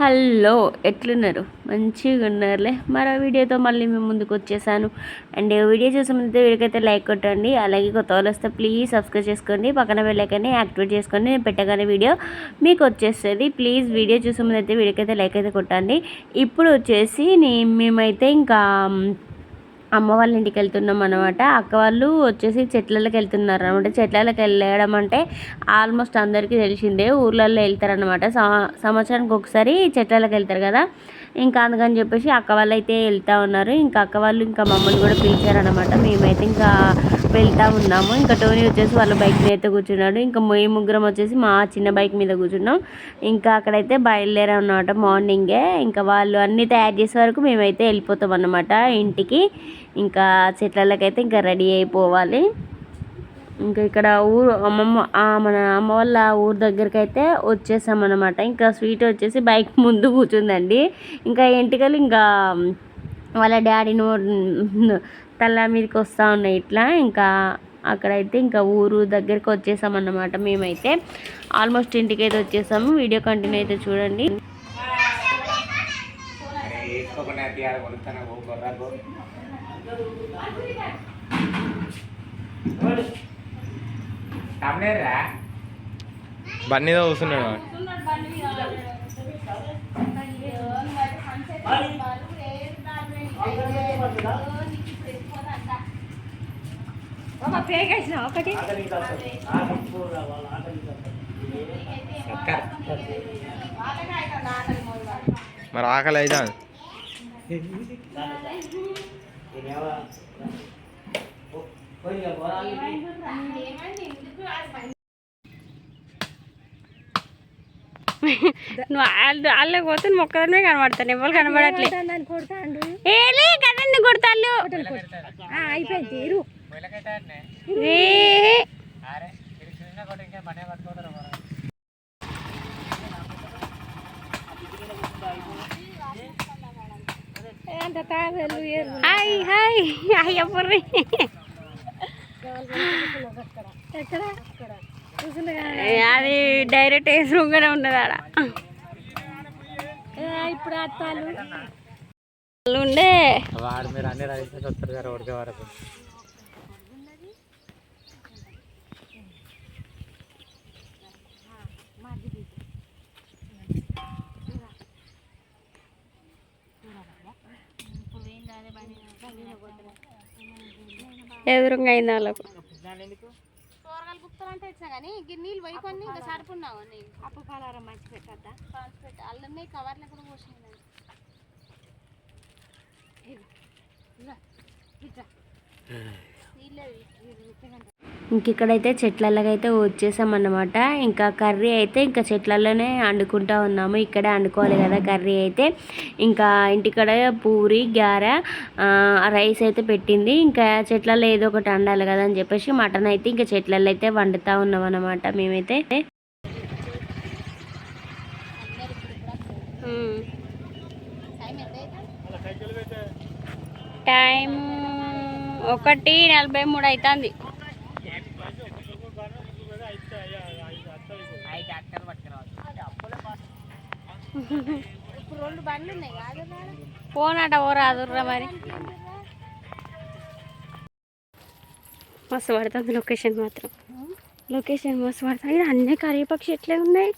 Hello ఎట్లున్నారు? మంచిగా ఉన్నారులే. మరో వీడియోతో మళ్ళీ మేము ముందుకు వచ్చేసాను. అండ్ వీడియో చూసే ముందు వీడికైతే లైక్ కొట్టండి. అలాగే కొత్త వాళ్ళు వస్తే ప్లీజ్ సబ్స్క్రైబ్ చేసుకోండి. పక్కన వెళ్ళకనే యాక్టివేట్ చేసుకోండి నేను పెట్టగానే వీడియో మీకు వచ్చేస్తుంది. ప్లీజ్ వీడియో చూసే ముందు అయితే వీడికైతే లైక్ అయితే కొట్టండి. ఇప్పుడు వచ్చేసి మేమైతే ఇంకా అమ్మ వాళ్ళ ఇంటికి వెళ్తున్నాం అనమాట అక్క వాళ్ళు వచ్చేసి చెట్లలోకి వెళ్తున్నారు అనమాట చెట్లలోకి వెళ్ళడం అంటే ఆల్మోస్ట్ అందరికీ తెలిసిందే. ఊర్లలో వెళ్తారనమాట సంవత్సరానికి ఒకసారి చెట్లలోకి వెళ్తారు కదా. ఇంకా అందుకని చెప్పేసి అక్క వాళ్ళు అయితే వెళ్తూ ఉన్నారు. ఇంకా అక్క వాళ్ళు ఇంకా మమ్మల్ని కూడా పిలిచారనమాట మేమైతే ఇంకా వెళ్తూ ఉన్నాము. ఇంకా టోనీ వచ్చేసి వాళ్ళ బైక్ మీద అయితే కూర్చున్నాడు. ఇంకా మేము ముగ్గురం వచ్చేసి మా చిన్న బైక్ మీద కూర్చున్నాం. ఇంకా అక్కడైతే బయలుదేరాం అనమాట మార్నింగే. ఇంకా వాళ్ళు అన్నీ తయారు చేసే వరకు మేమైతే వెళ్ళిపోతాం అనమాట ఇంటికి. ఇంకా చెట్లకైతే ఇంకా రెడీ అయిపోవాలి. ఇంకా ఇక్కడ ఊరు అమ్మమ్మ మన అమ్మ వాళ్ళ ఊరు దగ్గరికి అయితే వచ్చేసామన్నమాట ఇంకా స్వీట్ వచ్చేసి బైక్ ముందు కూర్చుందండి. ఇంకా ఎంటికలు ఇంకా వాళ్ళ డాడీ నో తల మీదకి వస్తూ ఉన్నాయి ఇట్లా. ఇంకా అక్కడైతే ఇంకా ఊరు దగ్గరికి వచ్చేసామన్నమాట మేమైతే. ఆల్మోస్ట్ ఇంటికి అయితే వచ్చేసాము. వీడియో కంటిన్యూ అయితే చూడండి. మీద ఒకటి. మరి ఆకలి అయితే నువ్వు వాళ్ళు వాళ్ళకి పోతే మొక్కదనే కనబడతాను ఎవరు కనబడట్లేదు ఏలే కదండి కొడతాళ్ళు. అయిపోయింది ఏ. అంత తాగలు హాయ్ హాయ్. ఎక్కడ? కూర్చుండగా అది డైరెక్ట్ వేసి ఉన్నది ఆడ. ఇప్పుడు అత్తాలు ఉండే వాడు మీరు అన్ని రైస్ వస్తారు కదా ఉడికే వరకు. ఎదురుగా అయింది వాళ్ళకు. కూరగాయలు గుప్తారంటే ఇచ్చా కానీ నీళ్ళు పోయి కొన్ని ఇంకా సరిపున్నావు నేను అప్పు పలారం మంచి పెట్టద్దా మంచి పెట్ట అల్లనే కవర్లు కూడా పోసింది ఇంక ఇక్కడైతే చెట్లలోకైతే వచ్చేసామన్నమాట. ఇంకా కర్రీ అయితే ఇంకా చెట్లలోనే వండుకుంటా ఉన్నాము. ఇక్కడే వండుకోవాలి కదా కర్రీ అయితే. ఇంకా ఇంటికడ పూరి గార రైస్ అయితే పెట్టింది. ఇంకా చెట్లలో ఏదో ఒకటి వండాలి కదా అని చెప్పేసి మటన్ అయితే ఇంకా చెట్లలో అయితే వండుతూ ఉన్నాం అనమాట మేమైతే టైం ఒకటి నలభై మూడు అవుతుంది పోనాట ఓ రాదుర్రా మరి. మస్తు పడుతుంది లొకేషన్ మాత్రం. లొకేషన్ మస్తు పడుతుంది. ఇది అన్ని పక్షి ఎట్లే ఉన్నాయి.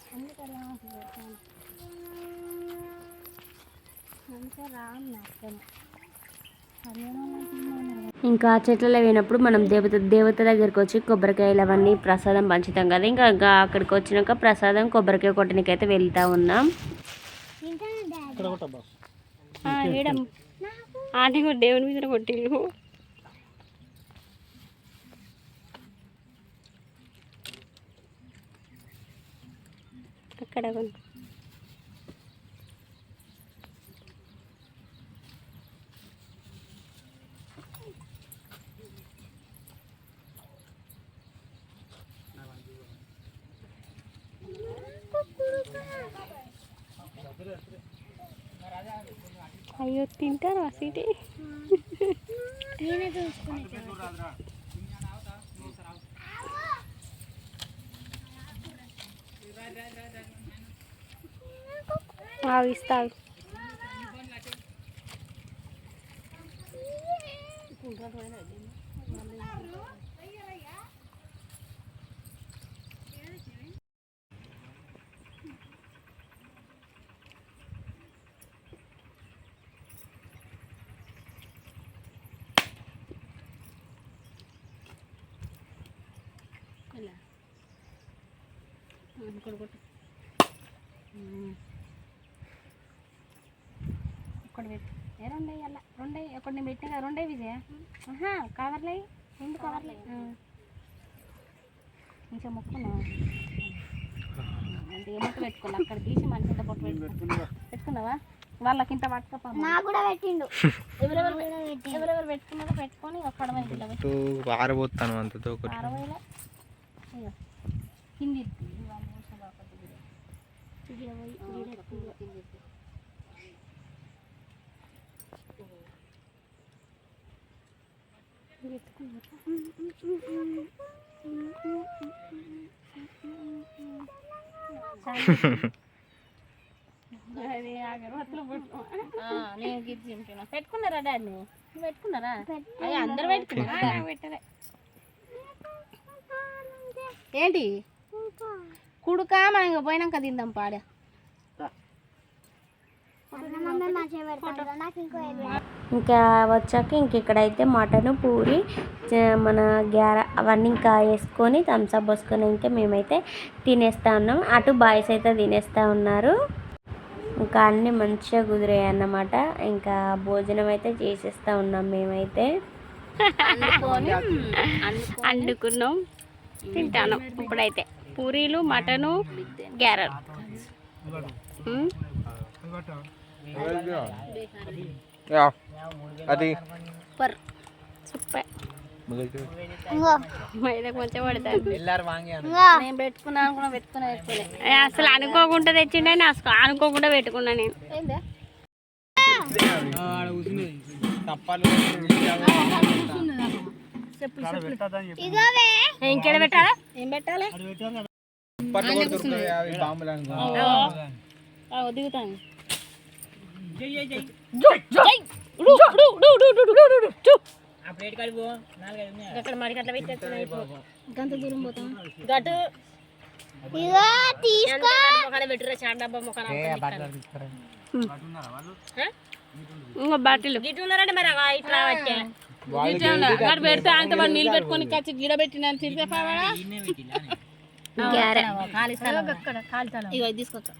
ఇంకా చెట్లలో పోయినప్పుడు మనం దేవత దేవత దగ్గరికి వచ్చి కొబ్బరికాయలు అవన్నీ ప్రసాదం పంచుతాం కదా. ఇంకా ఇంకా అక్కడికి వచ్చినాక ప్రసాదం కొబ్బరికాయ కొట్టడానికైతే వెళ్తా ఉన్నాం. ఆంటీ దేవుని మీద కొట్టిల్లు. అక్కడ అయ్యో తింటారు అసలు నేనే చూసుకునే ఒకటి పెట్టు ఏ రెండే అలా రెండే ఒకటి. నేను పెట్టిన కదా రెండే విజయ ఆహా కవర్లే రెండు కవర్లే కొంచెం మొక్కున్నా అంటే ఏమంట పెట్టుకోవాలి అక్కడ తీసి మంచి ఇంత పొట్టు పెట్టుకున్నా పెట్టుకున్నావా వాళ్ళకి ఇంత పట్టుకోపా నాకు కూడా పెట్టిండు ఎవరెవరు ఎవరెవరు పెట్టుకున్నారో పెట్టుకొని పెట్టి ఆరబోతాను ఇగో కింది ఇరుకు. ఇది వాళ్ళు పోసిన బాపట్ల ఇది. ఇది ఇరవై, ఇది ఇరవై, ఇగో కింది ఇరుకు. ఇది ఎత్తుకున్నారా? అది అగరబత్తులు పెట్టు. ఆ, నేను తింటున్నా పెట్టుకున్నారా డాడీ నువ్వు? పెట్టుకున్నారా? అయ్యా అందరు పెట్టుకున్నారా? పెట్టలే. ఏంటి? కుడుక? మనం ఇక పోయినాక తిందాం పాడ. ఇంకా వచ్చాక ఇంక ఇక్కడైతే మటన్ పూరి చ- మన గ్యార అవన్నీ ఇంకా వేసుకొని థమ్స్అప్ పోసుకొని ఇంకా మేమైతే తినేస్తా ఉన్నాం. అటు బాయ్స్ అయితే తినేస్తా ఉన్నారు. ఇంకా అన్నీ మంచిగా కుదిరాయి అన్నమాట. ఇంకా భోజనం అయితే చేసేస్తా ఉన్నాం మేమైతే. అండుకున్నాం. తింటాను ఇప్పుడైతే. పూరీలు మటను. యా, అది సూపర్ సూపర్ మైదా కొంచెం పడతాను నేను పెట్టుకున్నా అనుకున్నా పెట్టుకున్నా పెట్టుకోలే ఏ, అసలు అనుకోకుండా తెచ్చిండే నేను అసలు అనుకోకుండా పెట్టుకున్నా నేను ఇంకేడ పెట్టాలా ఏం పెట్టాలి దిగుతాను ఇంకో బాటిల్ గిట్ ఉన్నారంటే మరి ఇట్లా వచ్చే అక్కడ పెడితే అంత వాడు నీళ్ళు పెట్టుకొని కచ్చి గిడ పెట్టిన తిరిగే తీసుకోక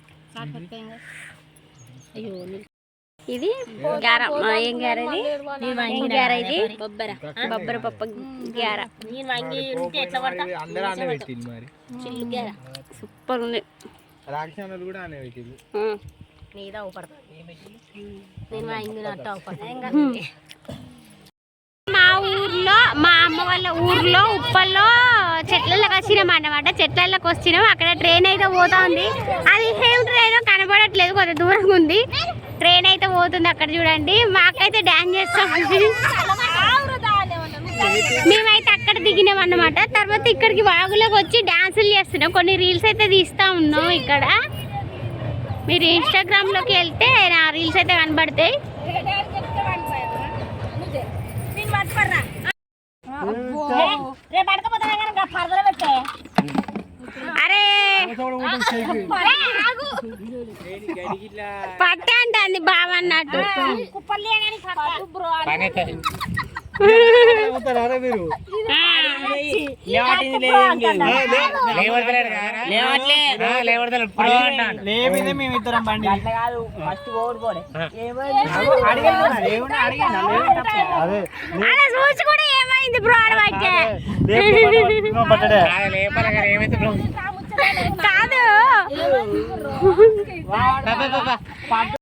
అయ్యో. ఇది గ్యార మా ఏం గ్యార ఇది? ఏం గ్యార ఇది? బొబ్బర బొబ్బర పప్ప గ్యార నేను వంగి ఉంటే ఎట్లా పడతా అందరూ అనే పెట్టింది మరి. చిల్లు గ్యార సూపర్ ఉంది. మా ఊర్లో మా అమ్మ వాళ్ళ ఊర్లో ఉప్పల్లో చెట్లలోకి వచ్చినాం అన్నమాట. చెట్లలోకి వచ్చినాం అక్కడ ట్రైన్ అయితే పోతా ఉంది. అది ఏం ట్రైన్ కనబడట్లేదు. కొంత దూరంగా ఉంది. ట్రైన్ అయితే పోతుంది అక్కడ చూడండి. మాకైతే డాన్స్ చేస్తాం మేమైతే అక్కడ దిగినాం అన్నమాట. తర్వాత ఇక్కడికి వాగులోకి వచ్చి డాన్సులు చేస్తున్నాం. కొన్ని రీల్స్ అయితే తీస్తా ఉన్నాం ఇక్కడ. మీరు ఇన్స్టాగ్రామ్లోకి వెళ్తే నా రీల్స్ అయితే కనబడతాయి. అరే! పట్ట అంటుంది బావ అన్నట్టు లేకపోతే మేము ఇద్దరం బండి. అదే అలా చూసి కూడా ఏమైంది బ్రో అడవైతే కాదు